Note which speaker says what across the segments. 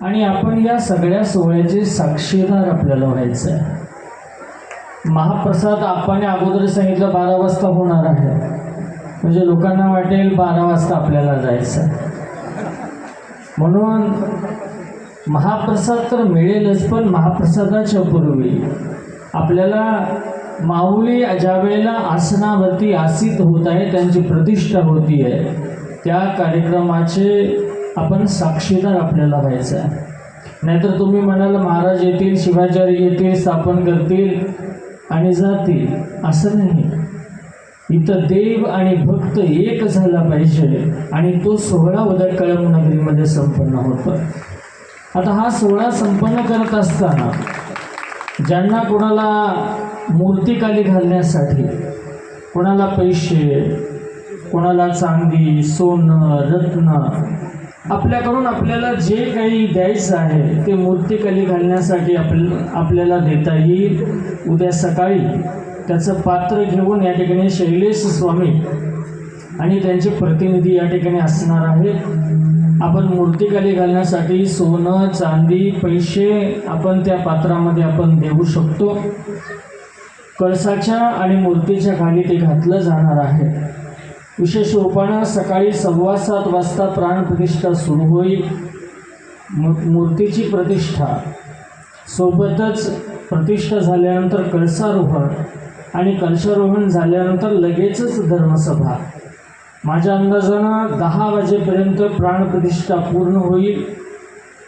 Speaker 1: आणि आपण या सगळ्या सोहळ्याचे साक्षीदार आपल्याला व्हायचं आहे महाप्रसाद आपण अगोदर सांगितलं बारा वाजता होणार आहे म्हणजे लोकांना वाटेल बारा वाजता आपल्याला जायचं आहे. म्हणून महाप्रसाद तर मिळेलच पण महाप्रसादाच्या पूर्वी आपल्याला माऊली ज्या वेळेला आसनावरती आसित होत आहे त्यांची प्रतिष्ठा होती आहे त्या कार्यक्रमाचे आपण साक्षीदार आपल्याला व्हायचं आहे नाहीतर तुम्ही म्हणाल महाराज येतील शिवाचार्य येतील स्थापन करतील आणि जातील. असं नाही. इथं देव आणि भक्त एक झाला पाहिजे आणि तो सोहळा उद्या कळम नगरीमध्ये संपन्न होतो. आता हा सोहळा संपन्न करत असताना ज्यांना कोणाला मूर्तिकाली घालण्यासाठी कोणाला पैसे कोणाला चांदी सोनं रत्न आपल्याकडून आपल्याला जे काही द्यायचं आहे ते मूर्तीकली घालण्यासाठी आपल्या आपल्याला देता येईल. उद्या सकाळी त्याचं पात्र घेऊन या ठिकाणी शैलेश स्वामी आणि त्यांचे प्रतिनिधी या ठिकाणी असणार आहेत. आपण मूर्तीकली घालण्यासाठी सोनं चांदी पैसे आपण त्या पात्रामध्ये आपण देऊ शकतो. कळसाच्या आणि मूर्तीच्या खाली ते घातलं जाणार आहे. विशेष रूपानं सकाळी सव्वा सात वाजता प्राणप्रतिष्ठा सुरू होईल. मू- मूर्तीची प्रतिष्ठा. सोबतच प्रतिष्ठा झाल्यानंतर कळसारोहण आणि कलशारोहण झाल्यानंतर लगेचच धर्मसभा. माझ्या अंदाजानं दहा वाजेपर्यंत प्राणप्रतिष्ठा पूर्ण होईल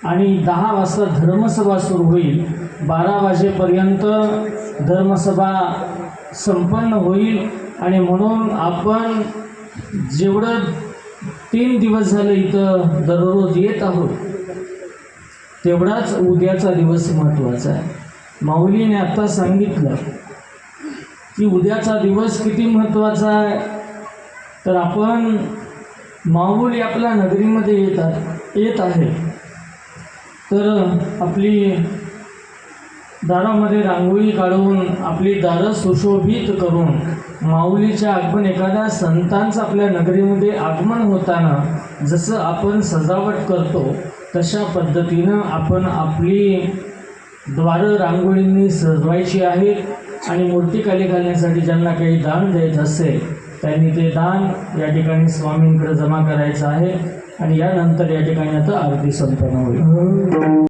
Speaker 1: आणि दहा वाजता धर्मसभा सुरू होईल. बारा वाजेपर्यंत धर्मसभा संपन्न होईल आणि म्हणून आपण जेवढं तीन दिवस झालं इथं दररोज येत आहोत तेवढाच उद्याचा दिवस महत्त्वाचा आहे. माऊलीने आता सांगितलं की उद्याचा दिवस किती महत्त्वाचा आहे. तर आपण माऊली आपल्या नगरीमध्ये येतात येत आहे तर आपली दारामध्ये रांगोळी काढून आपली दारं सुशोभित करून माऊलीच्या आगमन एखाद्या संतांचं आपल्या नगरीमध्ये आगमन होताना जसं आपण सजावट करतो तशा पद्धतीनं आपण आपली द्वारं रांगोळींनी सजवायची आहेत आणि मूर्तिकाली घालण्यासाठी ज्यांना काही दान द्यायचं असेल त्यांनी ते दान या ठिकाणी स्वामींकडे जमा करायचं आहे आणि यानंतर या ठिकाणी आता आरती संपन्न होईल.